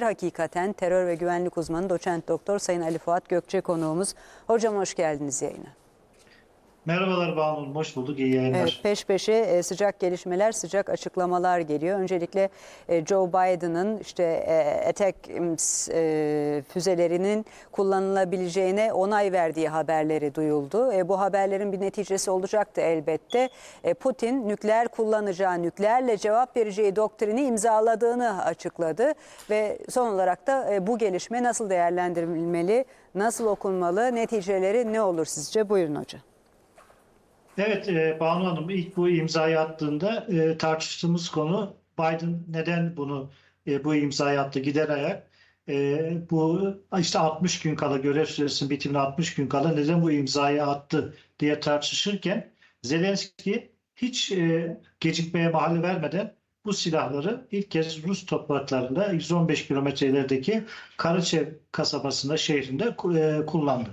Hakikaten terör ve güvenlik uzmanı doçent doktor Sayın Ali Fuat Gökçe konuğumuz. Hocam hoş geldiniz yayına. Merhabalar Banu hoş bulduk. İyi yayınlar. Evet, peş peşe e, sıcak gelişmeler, sıcak açıklamalar geliyor. Öncelikle e, Joe Biden'ın işte e, e, füzelerinin kullanılabileceğine onay verdiği haberleri duyuldu. Bu haberlerin bir neticesi olacaktı elbette. Putin nükleer kullanacağı, nükleerle cevap vereceği doktrini imzaladığını açıkladı ve son olarak da bu gelişme nasıl değerlendirilmeli, nasıl okunmalı, neticeleri ne olur sizce? Buyurun hocam. Evet, e, Banu Hanım ilk bu imzayı attığında e, tartıştığımız konu Biden neden bunu e, bu imzayı attı gider ayak. Bu işte 60 gün kala görev süresinin bitimine 60 gün kala neden bu imzayı attı diye tartışırken Zelenski hiç e, gecikmeye mahalle vermeden bu silahları ilk kez Rus topraklarında 115 kilometre ilerideki Karaçev kasabasında şehrinde kullandı.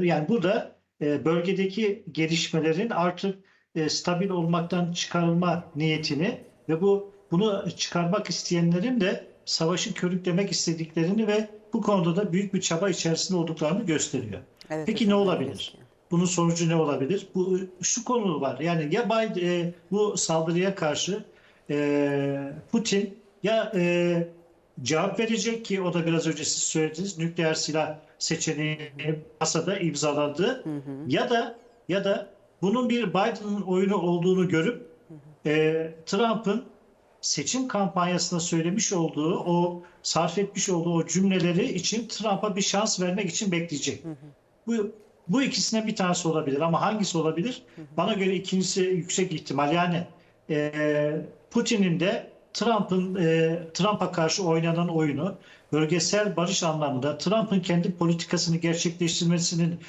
Yani burada e, bölgedeki gelişmelerin artık e, stabil olmaktan çıkarılma niyetini ve bu bunu çıkarmak isteyenlerin de savaşı körüklemek istediklerini ve bu konuda da büyük bir çaba içerisinde olduklarını gösteriyor. Evet, Peki ne olabilir? Bunun sonucu ne olabilir? Bu şu konu var. Yani ya Biden, e, bu saldırıya karşı e, Putin ya e, cevap verecek ki o da biraz önce siz söylediniz nükleer silah seçeneği masada imzaladı ya da ya da bunun bir Biden'ın oyunu olduğunu görüp e, Trump'ın seçim kampanyasında söylemiş olduğu o sarf etmiş olduğu o cümleleri için Trump'a bir şans vermek için bekleyecek. Bu bu ikisine bir tanesi olabilir ama hangisi olabilir? Bana göre ikincisi yüksek ihtimal. Yani e, Putin'in de Trump'ın e, Trump'a karşı oynanan oyunu bölgesel barış anlamında Trump'ın kendi politikasını gerçekleştirmesinin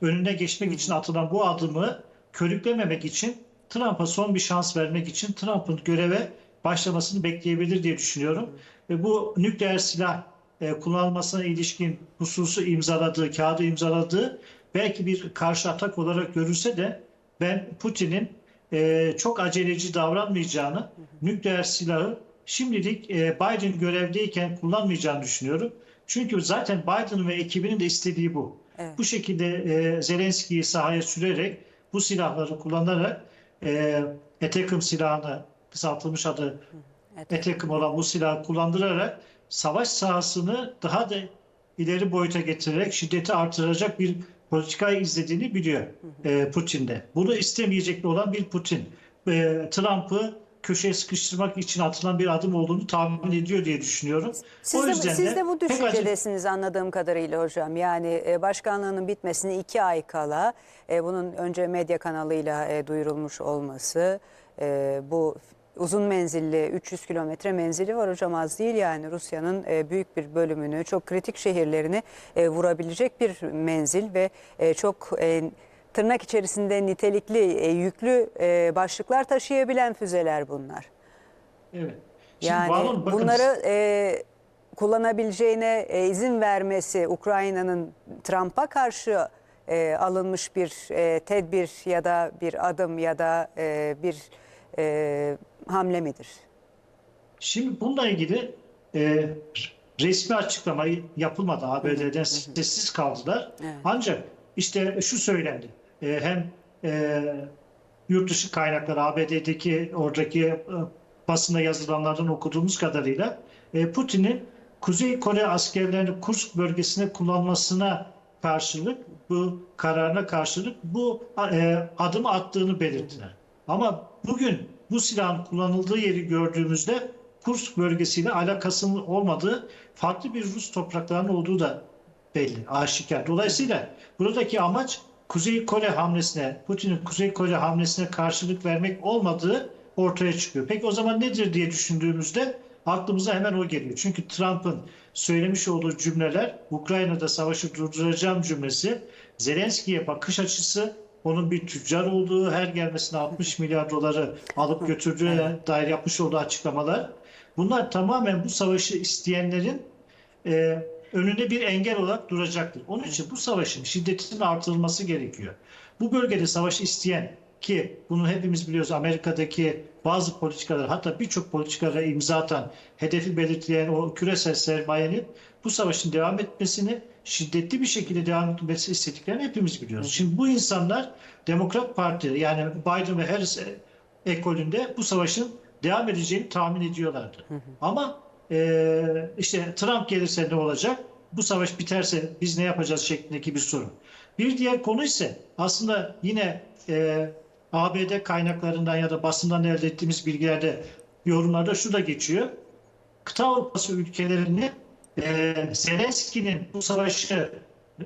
önüne geçmek için atılan bu adımı körüklememek için Trump'a son bir şans vermek için Trump'ın göreve başlamasını bekleyebilir diye düşünüyorum. Ve bu nükleer silah e, kullanılmasına ilişkin hususu imzaladığı, kağıdı imzaladığı belki bir karşı atak olarak görülse de ben Putin'in e, çok aceleci davranmayacağını, nükleer silahı şimdilik e, Biden görevdeyken kullanmayacağını düşünüyorum. Çünkü zaten Biden ve ekibinin de istediği bu. Evet. Bu şekilde e, Zelenski'yi sahaya sürerek bu silahları kullanarak e, Etekim silahını kısaltılmış adı Evet. Etekim olan bu silahı kullandırarak savaş sahasını daha da ileri boyuta getirerek şiddeti artıracak bir politikayı izlediğini biliyor e, Putin'de. Bunu istemeyecek olan bir Putin. E, Trump'ı köşeye sıkıştırmak için atılan bir adım olduğunu tahmin ediyor diye düşünüyorum. Siz, o de, yüzden siz de bu pek acı- düşüncedesiniz anladığım kadarıyla hocam. Yani e, başkanlığının bitmesine iki ay kala e, bunun önce medya kanalıyla e, duyurulmuş olması e, bu uzun menzilli 300 kilometre menzili var hocam az değil yani Rusya'nın e, büyük bir bölümünü çok kritik şehirlerini e, vurabilecek bir menzil ve e, çok e, tırnak içerisinde nitelikli e, yüklü e, başlıklar taşıyabilen füzeler bunlar. Evet. Şimdi Yani bakın- bunları e, kullanabileceğine e, izin vermesi Ukrayna'nın Trump'a karşı e, alınmış bir e, tedbir ya da bir adım ya da e, bir e, hamle midir? Şimdi bununla ilgili e, resmi açıklama yapılmadı. ABD'den sessiz kaldılar. Evet. Ancak işte şu söylendi. E, hem e, yurt dışı kaynaklar ABD'deki oradaki e, basında yazılanlardan okuduğumuz kadarıyla e, Putin'in Kuzey Kore askerlerini Kursk bölgesine kullanmasına karşılık bu kararına karşılık bu e, adımı attığını belirttiler. Ama bugün bu silahın kullanıldığı yeri gördüğümüzde Kursk bölgesiyle alakasının olmadığı farklı bir Rus topraklarının olduğu da belli, aşikar. Dolayısıyla buradaki amaç Kuzey Kore hamlesine, Putin'in Kuzey Kore hamlesine karşılık vermek olmadığı ortaya çıkıyor. Peki o zaman nedir diye düşündüğümüzde aklımıza hemen o geliyor. Çünkü Trump'ın söylemiş olduğu cümleler Ukrayna'da savaşı durduracağım cümlesi Zelenski'ye bakış açısı onun bir tüccar olduğu, her gelmesine 60 milyar doları alıp götürdüğüne dair yapmış olduğu açıklamalar. Bunlar tamamen bu savaşı isteyenlerin e, önünde bir engel olarak duracaktır. Onun için bu savaşın şiddetinin artırılması gerekiyor. Bu bölgede savaşı isteyen ki bunu hepimiz biliyoruz Amerika'daki bazı politikalar hatta birçok politikalara imza atan, hedefi belirleyen o küresel sermayenin bu savaşın devam etmesini şiddetli bir şekilde devam etmesi istediklerini hepimiz biliyoruz. Şimdi bu insanlar Demokrat Parti yani Biden ve Harris ekolünde bu savaşın devam edeceğini tahmin ediyorlardı. Ama e, işte Trump gelirse ne olacak? Bu savaş biterse biz ne yapacağız şeklindeki bir sorun. Bir diğer konu ise aslında yine e, ABD kaynaklarından ya da basından elde ettiğimiz bilgilerde yorumlarda şu da geçiyor. Kıta Avrupası ülkelerinin e, Zelenski'nin bu savaşı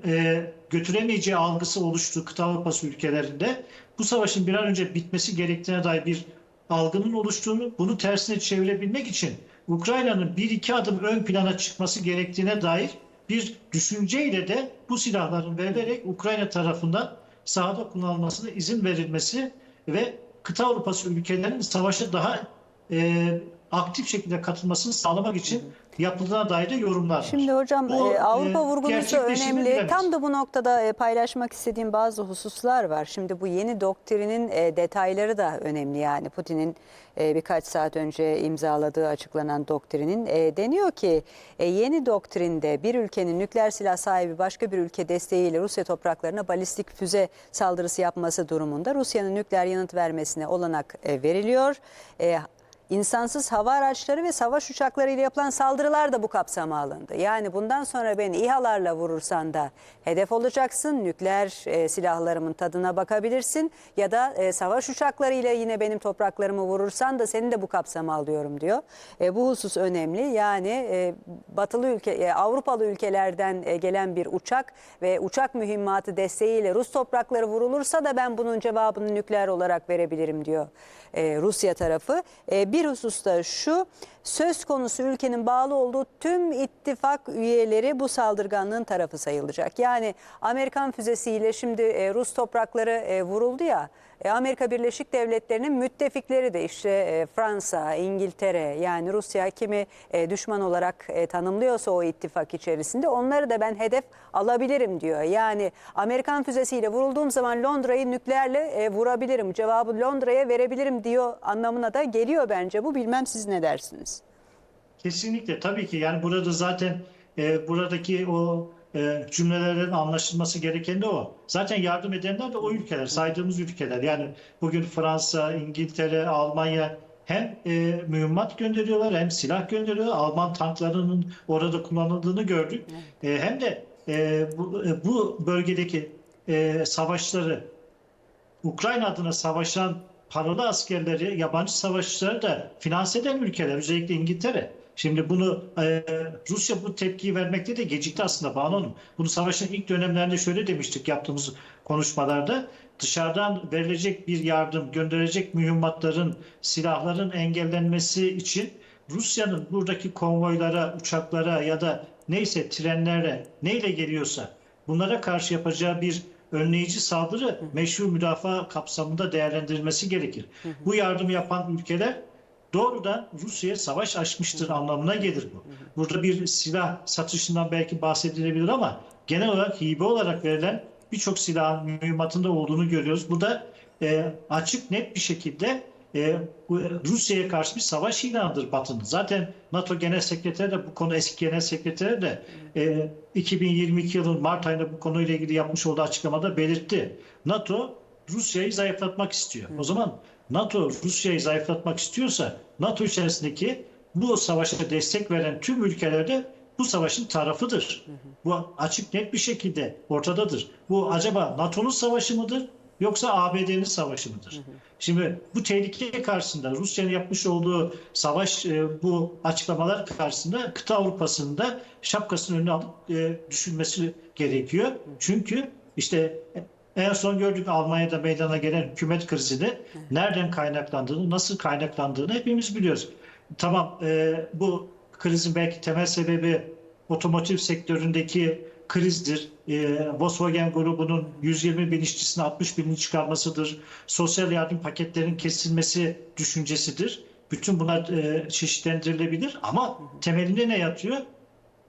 e, götüremeyeceği algısı oluştu kıta Avrupası ülkelerinde. Bu savaşın bir an önce bitmesi gerektiğine dair bir algının oluştuğunu, bunu tersine çevirebilmek için Ukrayna'nın bir iki adım ön plana çıkması gerektiğine dair bir düşünceyle de bu silahların verilerek Ukrayna tarafından sahada kullanılmasına izin verilmesi ve kıta Avrupası ülkelerinin savaşa daha e, aktif şekilde katılmasını sağlamak için yapıldığına dair de yorumlar. Şimdi hocam Bu, e, Avrupa e, vurgunuzu gerçekleşir mi önemli. bilemeyiz. Tam da bu noktada e, paylaşmak istediğim bazı hususlar var. Şimdi bu yeni doktrinin detayları da önemli. Yani Putin'in birkaç saat önce imzaladığı açıklanan doktrinin deniyor ki yeni doktrinde bir ülkenin nükleer silah sahibi başka bir ülke desteğiyle Rusya topraklarına balistik füze saldırısı yapması durumunda Rusya'nın nükleer yanıt vermesine olanak veriliyor. İnsansız hava araçları ve savaş uçaklarıyla yapılan saldırılar da bu kapsama alındı. Yani bundan sonra beni İHA'larla vurursan da hedef olacaksın. Nükleer e, silahlarımın tadına bakabilirsin. Ya da e, savaş uçaklarıyla yine benim topraklarımı vurursan da seni de bu kapsama alıyorum diyor. E, bu husus önemli. Yani e, batılı ülke, e, Avrupalı ülkelerden e, gelen bir uçak ve uçak mühimmatı desteğiyle Rus toprakları vurulursa da ben bunun cevabını nükleer olarak verebilirim diyor e, Rusya tarafı. E, bir hususta şu söz konusu ülkenin bağlı olduğu tüm ittifak üyeleri bu saldırganlığın tarafı sayılacak. Yani Amerikan füzesiyle şimdi e, Rus toprakları e, vuruldu ya. e, Amerika Birleşik Devletleri'nin müttefikleri de işte Fransa, İngiltere yani Rusya kimi düşman olarak tanımlıyorsa o ittifak içerisinde onları da ben hedef alabilirim diyor. Yani Amerikan füzesiyle vurulduğum zaman Londra'yı nükleerle vurabilirim. Cevabı Londra'ya verebilirim diyor anlamına da geliyor bence bu. Bilmem siz ne dersiniz? Kesinlikle tabii ki yani burada zaten e, buradaki o e, cümlelerin anlaşılması gereken de o. Zaten yardım edenler de o ülkeler, saydığımız ülkeler. Yani bugün Fransa, İngiltere, Almanya hem e, mühimmat gönderiyorlar hem silah gönderiyorlar. Alman tanklarının orada kullanıldığını gördük. E, hem de e, bu, e, bu bölgedeki e, savaşları Ukrayna adına savaşan paralı askerleri, yabancı savaşçıları da finanse eden ülkeler, özellikle İngiltere. Şimdi bunu e, Rusya bu tepkiyi vermekte de gecikti aslında Banu Hanım. Bunu savaşın ilk dönemlerinde şöyle demiştik yaptığımız konuşmalarda. Dışarıdan verilecek bir yardım, gönderecek mühimmatların, silahların engellenmesi için Rusya'nın buradaki konvoylara, uçaklara ya da neyse trenlere neyle geliyorsa bunlara karşı yapacağı bir önleyici saldırı meşru müdafaa kapsamında değerlendirilmesi gerekir. Bu yardımı yapan ülkeler doğrudan Rusya'ya savaş açmıştır anlamına gelir bu. Burada bir silah satışından belki bahsedilebilir ama genel olarak hibe olarak verilen birçok silah mühimmatında olduğunu görüyoruz. Bu da e, açık net bir şekilde e, bu Rusya'ya karşı bir savaş ilanıdır Batı'nın. Zaten NATO Genel Sekreteri de bu konu eski Genel Sekreteri de e, 2022 yılın Mart ayında bu konuyla ilgili yapmış olduğu açıklamada belirtti. NATO Rusya'yı zayıflatmak istiyor. O zaman NATO Rusya'yı zayıflatmak istiyorsa NATO içerisindeki bu savaşa destek veren tüm ülkelerde bu savaşın tarafıdır. Bu açık net bir şekilde ortadadır. Bu acaba NATO'nun savaşı mıdır yoksa ABD'nin savaşı mıdır? Şimdi bu tehlike karşısında Rusya'nın yapmış olduğu savaş e, bu açıklamalar karşısında kıta Avrupa'sında şapkasının önüne alıp e, düşünmesi gerekiyor. Çünkü işte en son gördük Almanya'da meydana gelen hükümet krizini nereden kaynaklandığını, nasıl kaynaklandığını hepimiz biliyoruz. Tamam e, bu krizin belki temel sebebi otomotiv sektöründeki krizdir. E, Volkswagen grubunun 120 bin işçisini 60 binin çıkarmasıdır. Sosyal yardım paketlerinin kesilmesi düşüncesidir. Bütün bunlar e, çeşitlendirilebilir ama temelinde ne yatıyor?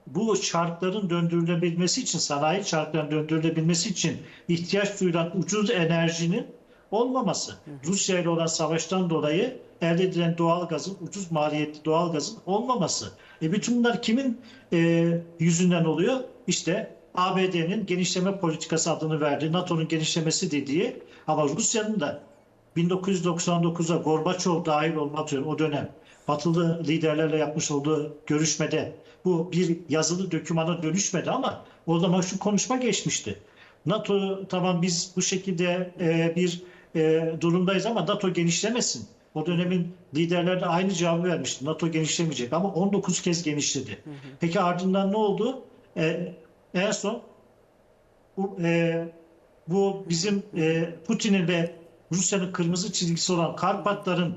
Bu çarkların döndürülebilmesi için, sanayi çarklarının döndürülebilmesi için ihtiyaç duyulan ucuz enerjinin olmaması. Rusya ile olan savaştan dolayı elde edilen doğal gazın, ucuz maliyetli doğal gazın olmaması. E bütün bunlar kimin e, yüzünden oluyor? İşte ABD'nin genişleme politikası adını verdiği, NATO'nun genişlemesi dediği ama Rusya'nın da 1999'a Gorbaçov dahil olmak üzere o dönem batılı liderlerle yapmış olduğu görüşmede bu bir yazılı dokümana dönüşmedi ama o zaman şu konuşma geçmişti. NATO tamam biz bu şekilde e, bir e, durumdayız ama NATO genişlemesin. O dönemin liderleri de aynı cevabı vermişti. NATO genişlemeyecek ama 19 kez genişledi. Peki ardından ne oldu? E, en son bu, e, bu bizim e, Putin'in ve Rusya'nın kırmızı çizgisi olan Karpatların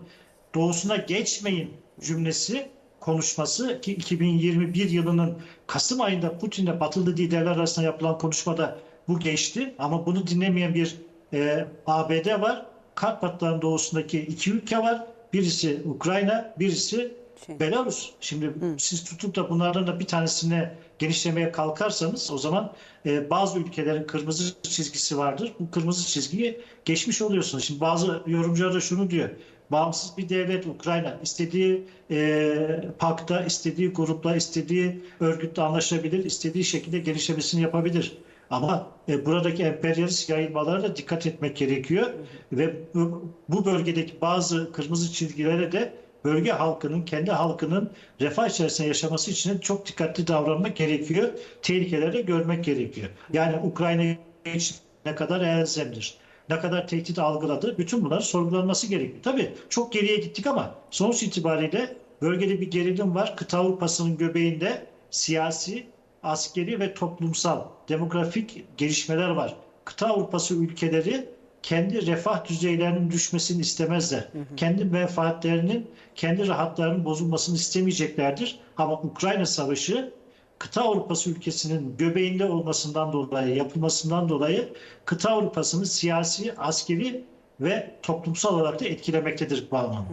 doğusuna geçmeyin cümlesi konuşması ki 2021 yılının Kasım ayında Putin'le batılı liderler arasında yapılan konuşmada bu geçti ama bunu dinlemeyen bir e, ABD var. Karpatların doğusundaki iki ülke var. Birisi Ukrayna, birisi. Belarus. Şimdi siz tutup da bunlardan da bir tanesine genişlemeye kalkarsanız o zaman e, bazı ülkelerin kırmızı çizgisi vardır. Bu kırmızı çizgiyi geçmiş oluyorsunuz. Şimdi bazı yorumcular da şunu diyor. Bağımsız bir devlet Ukrayna istediği e, pakta, istediği grupla, istediği örgütle anlaşabilir, istediği şekilde genişlemesini yapabilir. Ama e, buradaki emperyalist yayılmalara da dikkat etmek gerekiyor ve bu, bu bölgedeki bazı kırmızı çizgilere de bölge halkının, kendi halkının refah içerisinde yaşaması için çok dikkatli davranmak gerekiyor. Tehlikeleri de görmek gerekiyor. Yani Ukrayna için ne kadar elzemdir, ne kadar tehdit algıladı, bütün bunlar sorgulanması gerekiyor. Tabii çok geriye gittik ama sonuç itibariyle bölgede bir gerilim var. Kıta Avrupa'sının göbeğinde siyasi, askeri ve toplumsal, demografik gelişmeler var. Kıta Avrupası ülkeleri kendi refah düzeylerinin düşmesini istemezler. Kendi menfaatlerinin, kendi rahatlarının bozulmasını istemeyeceklerdir. Ama Ukrayna Savaşı kıta Avrupası ülkesinin göbeğinde olmasından dolayı, yapılmasından dolayı kıta Avrupası'nın siyasi, askeri ve toplumsal olarak da etkilemektedir anlamda.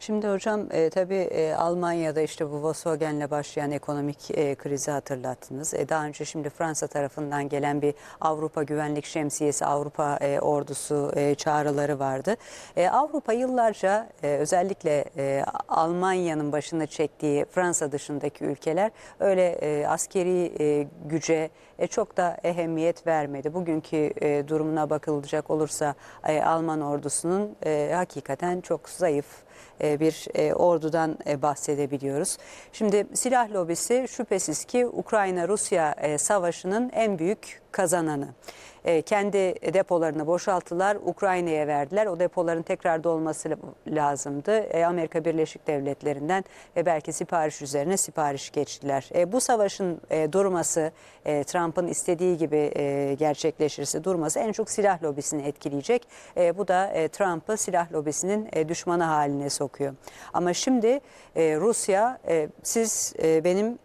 Şimdi hocam e, tabii e, Almanya'da işte bu Volkswagen'le başlayan ekonomik e, krizi hatırlattınız. E, daha önce şimdi Fransa tarafından gelen bir Avrupa Güvenlik Şemsiyesi, Avrupa e, ordusu e, çağrıları vardı. E, Avrupa yıllarca e, özellikle e, Almanya'nın başını çektiği Fransa dışındaki ülkeler öyle e, askeri e, güce e, çok da ehemmiyet vermedi. Bugünkü e, durumuna bakılacak olursa e, Alman ordusunun hakikaten çok zayıf bir ordudan bahsedebiliyoruz. Şimdi silah lobisi şüphesiz ki Ukrayna-Rusya savaşının en büyük kazananı. E, Kendi depolarını boşalttılar, Ukrayna'ya verdiler. O depoların tekrar dolması lazımdı. E, Amerika Birleşik Devletleri'nden ve belki sipariş üzerine sipariş geçtiler. E, Bu savaşın e, durması, e, Trump'ın istediği gibi e, gerçekleşirse durması en çok silah lobisini etkileyecek. E, Bu da e, Trump'ı silah lobisinin e, düşmanı haline sokuyor. Ama şimdi e, Rusya, e, siz e, benim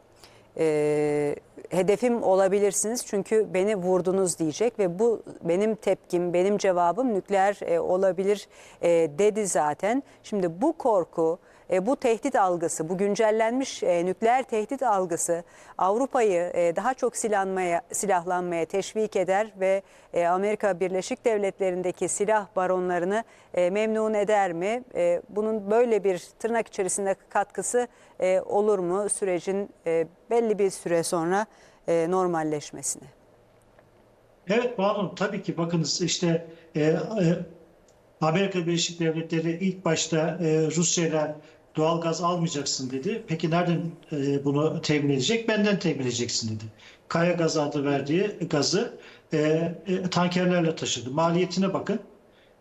e, hedefim olabilirsiniz çünkü beni vurdunuz diyecek ve bu benim tepkim, benim cevabım nükleer e, olabilir e, dedi zaten. Şimdi bu korku, e, bu tehdit algısı, bu güncellenmiş e, nükleer tehdit algısı Avrupa'yı e, daha çok silahlanmaya, silahlanmaya teşvik eder ve e, Amerika Birleşik Devletleri'ndeki silah baronlarını e, memnun eder mi? E, bunun böyle bir tırnak içerisinde katkısı e, olur mu sürecin e, belli bir süre sonra e, normalleşmesine? Evet Banu tabii ki bakınız işte e, e, Amerika Birleşik Devletleri ilk başta e, Rusya ile doğal gaz almayacaksın dedi. Peki nereden e, bunu temin edecek? Benden temin edeceksin dedi. Kaya gazı adı verdiği gazı e, e, tankerlerle taşıdı. Maliyetine bakın.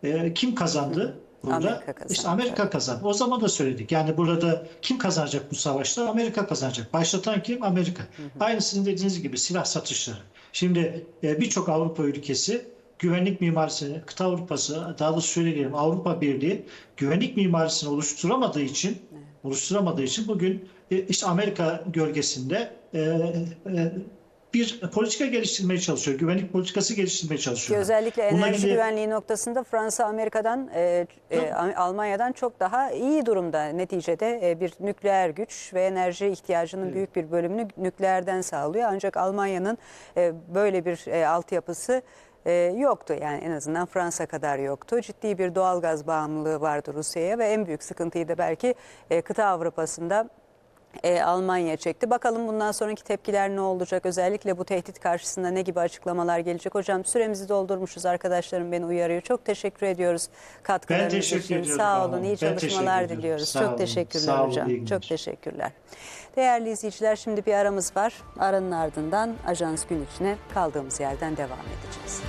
E, kim kazandı? Burada Amerika kazandı. işte Amerika kazandı. O zaman da söyledik. Yani burada kim kazanacak bu savaşta? Amerika kazanacak. Başlatan kim? Amerika. Aynı sizin dediğiniz gibi silah satışları. Şimdi e, birçok Avrupa ülkesi güvenlik mimarisini, kıta Avrupası, daha da söyleyelim Avrupa Birliği güvenlik mimarisini oluşturamadığı için oluşturamadığı için bugün e, işte Amerika gölgesinde e, e, bir politika geliştirmeye çalışıyor. Güvenlik politikası geliştirmeye Ki çalışıyor. özellikle enerji ilgili- güvenliği noktasında Fransa Amerika'dan, e, e, Almanya'dan çok daha iyi durumda. Neticede e, bir nükleer güç ve enerji ihtiyacının büyük bir bölümünü nükleerden sağlıyor. Ancak Almanya'nın e, böyle bir e, altyapısı e, yoktu. Yani en azından Fransa kadar yoktu. Ciddi bir doğalgaz bağımlılığı vardı Rusya'ya ve en büyük sıkıntıyı da belki e, kıta Avrupa'sında e, Almanya çekti. Bakalım bundan sonraki tepkiler ne olacak? Özellikle bu tehdit karşısında ne gibi açıklamalar gelecek? Hocam süremizi doldurmuşuz. Arkadaşlarım beni uyarıyor. Çok teşekkür ediyoruz katkılarınız Ben teşekkür için. ediyorum Sağ olun. İyi Ben çalışmalar diliyoruz. Sağ Çok olun. teşekkürler Sağ olun, hocam. Çok teşekkürler. Değerli izleyiciler şimdi bir aramız var. Aranın ardından Ajans Gün içine kaldığımız yerden devam edeceğiz.